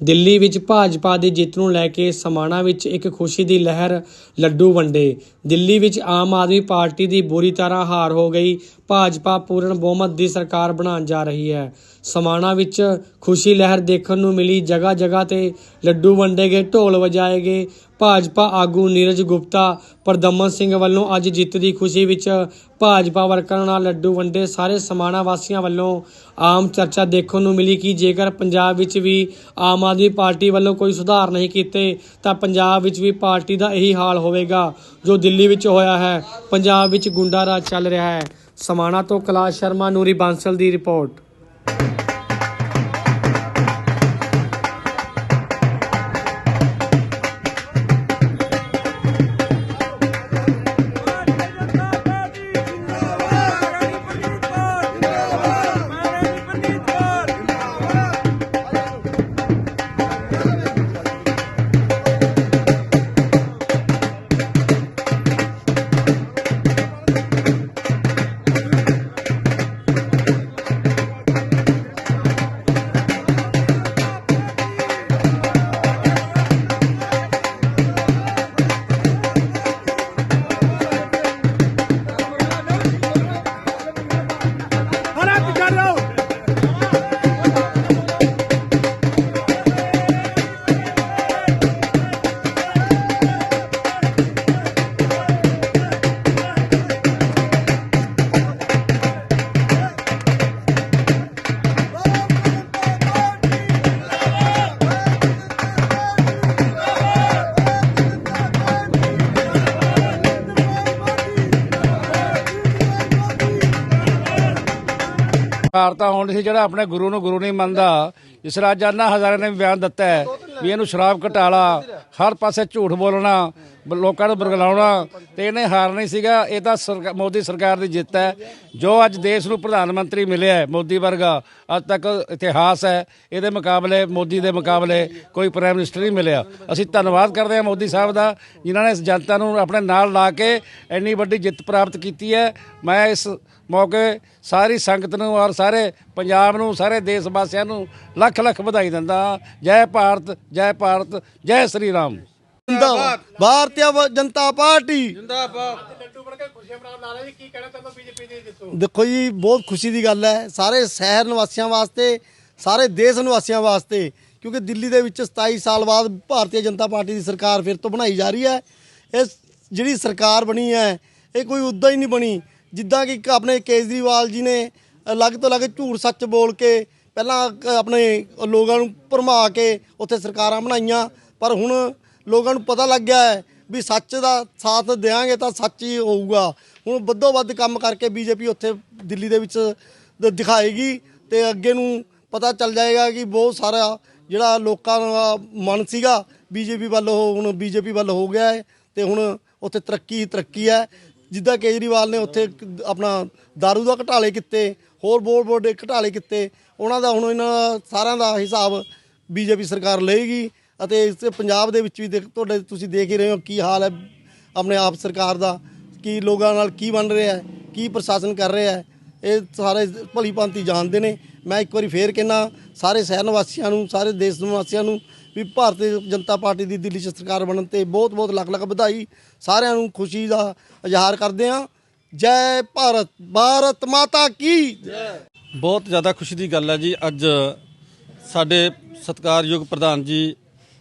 Delhi ਵਿੱਚ ਭਾਜਪਾ ਦੀ ਜਿੱਤ ਨੂੰ ਲੈ ਕੇ ਸਮਾਣਾ ਵਿੱਚ ਇੱਕ ਖੁਸ਼ੀ ਦੀ ਲਹਿਰ, ਲੱਡੂ ਵੰਡੇ। ਦਿੱਲੀ ਵਿੱਚ ਆਮ ਆਦਮੀ ਪਾਰਟੀ ਦੀ ਬੁਰੀ ਤਰ੍ਹਾਂ ਹਾਰ ਹੋ ਗਈ। ਭਾਜਪਾ ਪੂਰਨ ਬਹੁਮਤ ਦੀ ਸਰਕਾਰ ਬਣਾਉਣ ਜਾ ਰਹੀ ਹੈ। ਸਮਾਣਾ ਵਿੱਚ ਖੁਸ਼ੀ ਲਹਿਰ ਦੇਖਣ ਨੂੰ ਮਿਲੀ ਜਗ੍ਹਾ ਜਗ੍ਹਾ ਤੇ ਲੱਡੂ ਵੰਡੇ ਗਏ ਢੋਲ ਵਜਾਏ ਗਏ ਭਾਜਪਾ ਆਗੂ ਨੀਰਜ ਗੁਪਤਾ, ਪਰਦਮਨ ਸਿੰਘ ਵੱਲੋਂ ਅੱਜ ਜਿੱਤ ਦੀ ਖੁਸ਼ੀ ਵਿੱਚ ਭਾਜਪਾ ਵਰਕਰਾਂ ਨਾਲ ਲੱਡੂ ਵੰਡੇ ਸਾਰੇ ਸਮਾਣਾ ਵਾਸੀਆਂ ਵੱਲੋਂ ਆਮ ਚਰਚਾ ਦੇਖਣ ਨੂੰ ਮਿਲੀ ਕਿ ਜੇਕਰ ਪੰਜਾਬ ਵਿੱਚ ਵੀ ਆਮ ਆਦਮੀ ਪਾਰਟੀ ਵੱਲੋਂ ਕੋਈ ਸੁਧਾਰ ਨਹੀਂ ਕੀਤੇ, ਤਾਂ ਪੰਜਾਬ ਵਿੱਚ ਵੀ ਪਾਰਟੀ ਦਾ ਇਹੀ ਹਾਲ ਹੋਵੇਗਾ, ਜੋ ਦਿੱਲੀ ਵਿੱਚ ਹੋਇਆ ਹੈ। ਪੰਜਾਬ ਵਿੱਚ ਗੁੰਡਾ ਰਾਜ ਚੱਲ ਰਿਹਾ ਹੈ। ਸਮਾਣਾ ਤੋਂ ਕੈਲਾਸ਼ ਸ਼ਰਮਾ, ਨੂਰੀ ਬਾਂਸਲ ਦੀ ਰਿਪੋਰਟ। ਸਰਕਾਰ ਤਾਂ ਸੀ ਜਿਹੜਾ ਆਪਣੇ ਗੁਰੂ ਨੂੰ ਗੁਰੂ ਨਹੀਂ ਮੰਨਦਾ। ਇਸ ਰਾਜਾਨਾ ਹਜ਼ਾਰਾਂ ਨੇ ਵੀ ਬਿਆਨ ਦਿੱਤਾ ਹੈ ਵੀ ਇਹਨੂੰ ਸ਼ਰਾਬ ਘਟਾਲਾ, ਹਰ ਪਾਸੇ ਝੂਠ ਬੋਲਣਾ। ਲੋਕਾਂ ਨੂੰ ਬਰਗਲਾਉਣਾ ਤੇ ਇਹਨੇ ਹਾਰ ਨਹੀਂ ਸੀਗਾ। ਇਹ ਤਾਂ ਸਰਕਾ- ਮੋਦੀ ਸਰਕਾਰ ਦੀ ਜਿੱਤ ਹੈ। ਜੋ ਅੱਜ ਦੇਸ਼ ਨੂੰ ਪ੍ਰਧਾਨ ਮੰਤਰੀ ਮਿਲਿਆ ਹੈ, ਮੋਦੀ ਵਰਗਾ, ਅੱਜ ਤੱਕ ਇਤਿਹਾਸ ਹੈ, ਇਹਦੇ ਮੁਕਾਬਲੇ, ਮੋਦੀ ਦੇ ਮੁਕਾਬਲੇ ਕੋਈ ਪ੍ਰਾਈਮ ਮਿਨਿਸਟਰ ਨਹੀਂ ਮਿਲਿਆ। ਅਸੀਂ ਧੰਨਵਾਦ ਕਰਦੇ ਹਾਂ ਮੋਦੀ ਸਾਹਿਬ ਦਾ, ਜਿਨ੍ਹਾਂ ਨੇ ਇਸ ਜਨਤਾ ਨੂੰ ਆਪਣੇ ਨਾਲ ਲਾ ਕੇ ਇੰਨੀ ਵੱਡੀ ਜਿੱਤ ਪ੍ਰਾਪਤ ਕੀਤੀ ਹੈ। ਮੈਂ ਇਸ ਮੌਕੇ ਸਾਰੀ ਸੰਗਤ ਨੂੰ ਔਰ ਸਾਰੇ ਪੰਜਾਬ ਨੂੰ, ਸਾਰੇ ਦੇਸ਼ ਵਾਸੀਆਂ ਨੂੰ ਲੱਖ ਲੱਖ ਵਧਾਈ ਦਿੰਦਾ ਹਾਂ। ਜੈ ਭਾਰਤ ਜੈ ਭਾਰਤ, ਜੈ ਸ੍ਰੀ ਰਾਮ। ਜਿੰਦਾਬਾਦ। ਭਾਰਤੀ ਜਨਤਾ ਪਾਰਟੀ। ਦੇਖੋ ਜੀ ਬਹੁਤ ਖੁਸ਼ੀ ਦੀ ਗੱਲ ਹੈ। ਸਾਰੇ ਸ਼ਹਿਰ ਨਿਵਾਸੀਆਂ ਵਾਸਤੇ ਸਾਰੇ ਦੇਸ਼ ਨਿਵਾਸੀਆਂ ਵਾਸਤੇ ਕਿਉਂਕਿ ਦਿੱਲੀ ਦੇ ਵਿੱਚ 27 ਸਾਲ ਬਾਅਦ ਭਾਰਤੀ ਜਨਤਾ ਪਾਰਟੀ ਦੀ ਸਰਕਾਰ ਫਿਰ ਤੋਂ ਬਣਾਈ ਜਾ ਰਹੀ ਹੈ। ਇਹ ਜਿਹੜੀ ਸਰਕਾਰ ਬਣੀ ਹੈ ਇਹ ਕੋਈ ਉੱਦਾਂ ਹੀ ਨਹੀਂ ਬਣੀ ਜਿੱਦਾਂ ਕਿ ਆਪਣੇ ਕੇਜਰੀਵਾਲ ਜੀ ਨੇ ਅਲੱਗ ਤੋਂ ਅਲੱਗ ਝੂਠ ਸੱਚ ਬੋਲ ਕੇ ਪਹਿਲਾਂ ਆਪਣੇ ਲੋਕਾਂ ਨੂੰ ਭਰਮਾ ਕੇ ਉੱਥੇ ਸਰਕਾਰਾਂ ਬਣਾਈਆਂ ਪਰ ਹੁਣ ਲੋਕਾਂ ਨੂੰ ਪਤਾ ਲੱਗ ਗਿਆ ਹੈ ਵੀ ਸੱਚ ਦਾ ਸਾਥ ਦੇਾਂਗੇ ਤਾਂ ਸੱਚ ਹੀ ਹੋਊਗਾ। ਹੁਣ ਵੱਧੋ ਵੱਧ ਕੰਮ ਕਰਕੇ ਬੀਜੇਪੀ ਉੱਥੇ ਦਿੱਲੀ ਦੇ ਵਿੱਚ ਦ- ਦਿਖਾਏਗੀ ਤੇ ਅੱਗੇ ਨੂੰ ਪਤਾ ਚੱਲ ਜਾਏਗਾ ਕਿ ਬਹੁਤ ਸਾਰਾ ਜਿਹੜਾ ਲੋਕਾਂ ਦਾ ਮਨ ਸੀਗਾ ਬੀਜੇਪੀ ਵੱਲ, ਉਹ ਹੁਣ ਬੀਜੇਪੀ ਵੱਲ ਹੋ ਗਿਆ ਹੈ ਤੇ ਹੁਣ ਉੱਥੇ ਤਰੱਕੀ ਹੀ ਤਰੱਕੀ ਹੈ। ਜਿੱਦਾਂ ਕੇਜਰੀਵਾਲ ਨੇ ਉੱਥੇ ਇੱਕ ਆਪਣਾ दारू ਦਾ ਘਟਾਲੇ ਕੀਤੇ, ਹੋਰ ਬੋਰਡ ਬੋਰਡ ਘਟਾਲੇ ਕੀਤੇ, ਉਹਨਾਂ ਦਾ ਹੁਣ ਇਹਨਾਂ ਸਾਰਿਆਂ ਦਾ ਹਿਸਾਬ ਬੀਜੇਪੀ ਸਰਕਾਰ ਲਏਗੀ। ਅਤੇ ਇਸ ਪੰਜਾਬ ਦੇ ਵਿੱਚ ਵੀ ਦੇਖ, ਤੁਹਾਡੇ ਤੁਸੀਂ ਦੇਖ ਹੀ ਰਹੇ ਹੋ ਕੀ ਹਾਲ ਹੈ ਆਪਣੇ ਆਪ ਸਰਕਾਰ ਦਾ, ਕੀ ਲੋਕਾਂ ਨਾਲ ਕੀ ਬਣ ਰਿਹਾ ਹੈ, ਕੀ ਪ੍ਰਸ਼ਾਸਨ ਕਰ ਰਿਹਾ ਹੈ, ਇਹ ਸਾਰੇ ਭਲੀ ਭਾਂਤੀ ਜਾਣਦੇ ਨੇ। ਮੈਂ ਇੱਕ ਵਾਰੀ ਫੇਰ ਕਹਿਣਾ ਸਾਰੇ ਸ਼ਹਿਰ ਨਿਵਾਸੀਆਂ ਨੂੰ, ਸਾਰੇ ਦੇਸ਼ ਨਿਵਾਸੀਆਂ ਨੂੰ ਵੀ ਭਾਰਤੀ ਜਨਤਾ ਪਾਰਟੀ ਦੀ ਦਿੱਲੀ 'ਚ ਸਰਕਾਰ ਬਣਨ ਤੇ ਬਹੁਤ ਬਹੁਤ ਲੱਖ ਲੱਖ ਵਧਾਈ ਸਾਰਿਆਂ ਨੂੰ ਖੁਸ਼ੀ ਦਾ ਇਜ਼ਹਾਰ ਕਰਦੇ ਹਾਂ। ਜੈ ਭਾਰਤ ਭਾਰਤ ਮਾਤਾ ਕੀ ਜੈ। ਬਹੁਤ ਜ਼ਿਆਦਾ ਖੁਸ਼ੀ ਦੀ ਗੱਲ ਹੈ ਜੀ। ਅੱਜ ਸਾਡੇ ਸਤਿਕਾਰਯੋਗ ਪ੍ਰਧਾਨ ਜੀ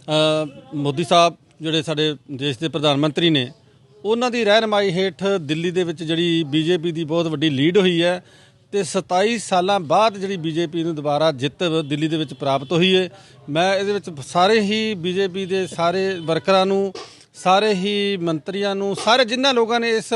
ਮੋਦੀ ਸਾਹਿਬ ਜਿਹੜੇ ਸਾਡੇ ਦੇਸ਼ ਦੇ ਪ੍ਰਧਾਨ ਮੰਤਰੀ ਨੇ, ਉਹਨਾਂ ਦੀ ਰਹਿਨਮਾਈ ਹੇਠ ਦਿੱਲੀ ਦੇ ਵਿੱਚ ਜਿਹੜੀ ਬੀਜੇਪੀ ਦੀ ਬਹੁਤ ਵੱਡੀ ਲੀਡ ਹੋਈ ਹੈ ਤੇ 27 ਸਾਲਾਂ ਬਾਅਦ ਜਿਹੜੀ ਬੀਜੇਪੀ ਨੂੰ ਦੁਬਾਰਾ ਜਿੱਤ ਦਿੱਲੀ ਦੇ ਵਿੱਚ ਪ੍ਰਾਪਤ ਹੋਈ ਹੈ। ਮੈਂ ਇਹਦੇ ਵਿੱਚ ਸਾਰੇ ਹੀ ਬੀਜੇਪੀ ਦੇ ਸਾਰੇ ਵਰਕਰਾਂ ਨੂੰ, ਸਾਰੇ ਹੀ ਮੰਤਰੀਆਂ ਨੂੰ, ਸਾਰੇ ਜਿਨ੍ਹਾਂ ਲੋਕਾਂ ਨੇ ਇਸ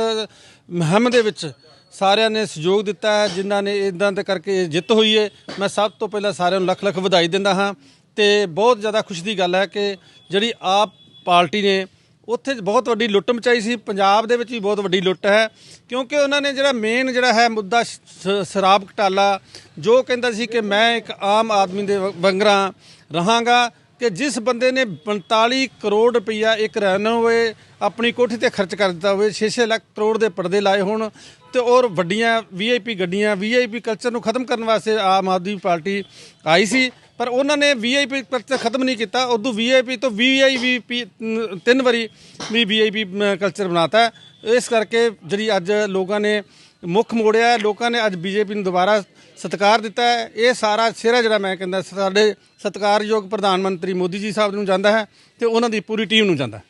ਮੁਹਿੰਮ ਦੇ ਵਿੱਚ ਸਾਰਿਆਂ ਨੇ ਸਹਿਯੋਗ ਦਿੱਤਾ ਹੈ, ਜਿਨ੍ਹਾਂ ਨੇ ਇਦਾਂ ਤੇ ਕਰਕੇ ਜਿੱਤ ਹੋਈ ਹੈ। ਮੈਂ ਸਭ ਤੋਂ ਪਹਿਲਾਂ ਸਾਰਿਆਂ ਨੂੰ ਲੱਖ ਲੱਖ ਵਧਾਈ ਦਿੰਦਾ ਹਾਂ। ਤੇ ਬਹੁਤ ਜ਼ਿਆਦਾ ਖੁਸ਼ੀ ਦੀ ਗੱਲ ਹੈ ਕਿ ਜਿਹੜੀ ਆਪ ਪਾਰਟੀ ਨੇ ਉੱਥੇ ਬਹੁਤ ਵੱਡੀ ਲੁੱਟ ਮਚਾਈ ਸੀ, ਪੰਜਾਬ ਦੇ ਵਿੱਚ ਵੀ ਬਹੁਤ ਵੱਡੀ ਲੁੱਟ ਹੈ, ਕਿਉਂਕਿ ਉਹਨਾਂ ਨੇ ਜਿਹੜਾ ਮੇਨ ਜਿਹੜਾ ਹੈ ਮੁੱਦਾ ਸ਼ਰਾਬ ਘਟਾਲਾ, ਜੋ ਕਹਿੰਦਾ ਸੀ ਕਿ ਮੈਂ ਇੱਕ ਆਮ ਆਦਮੀ ਦੇ ਵ- ਵੰਗਰਾ ਰਹਾਂਗਾ ਕਿ ਜਿਸ ਬੰਦੇ ਨੇ 45 ਕਰੋੜ ਰੁਪਈਆ ਇੱਕ ਰੈਨੋਵੇ ਆਪਣੀ ਕੋਠੀ ਤੇ ਖਰਚ ਕਰ ਦਿੱਤਾ ਹੋਵੇ 6-6 ਲੱਖ ਕਰੋੜ ਦੇ ਪਰਦੇ ਲਾਏ ਹੋਣ ਤੇ ਔਰ ਵੱਡੀਆਂ ਵੀਆਈਪੀ ਗੱਡੀਆਂ ਵੀਆਈਪੀ ਕਲਚਰ ਨੂੰ ਖਤਮ ਕਰਨ ਵਾਸਤੇ ਆਮ ਆਦਮੀ ਪਾਰਟੀ ਆਈ ਸੀ ਪਰ ਉਹਨਾਂ ਨੇ ਵੀਆਈਪੀ ਕਲਚਰ ਖਤਮ ਨਹੀਂ ਕੀਤਾ। ਉਦੋਂ ਵੀਆਈਪੀ ਤੋਂ ਵੀਆਈਪੀ ਤਿੰਨ ਵਾਰੀ ਵੀ ਵੀਆਈਪੀ ਕਲਚਰ ਬਣਾਤਾ। ਹੈ। ਇਸ ਕਰਕੇ ਜਿਹੜੀ ਅੱਜ ਲੋਕਾਂ ਨੇ ਮੁੱਖ ਮੋੜਿਆ ਲੋਕਾਂ ਨੇ ਅੱਜ ਬੀਜੇਪੀ ਨੂੰ ਦੁਬਾਰਾ ਸਤਿਕਾਰ ਦਿੱਤਾ ਹੈ। ਇਹ ਸਾਰਾ ਸਿਹਰਾ ਜਿਹੜਾ ਮੈਂ ਕਹਿੰਦਾ, ਸਾਡੇ ਸਤਿਕਾਰਯੋਗ ਪ੍ਰਧਾਨ ਮੰਤਰੀ ਮੋਦੀ ਜੀ ਸਾਹਿਬ ਨੂੰ ਜਾਂਦਾ ਹੈ ਤੇ ਉਹਨਾਂ ਦੀ ਪੂਰੀ ਟੀਮ ਨੂੰ ਜਾਂਦਾ ਹੈ।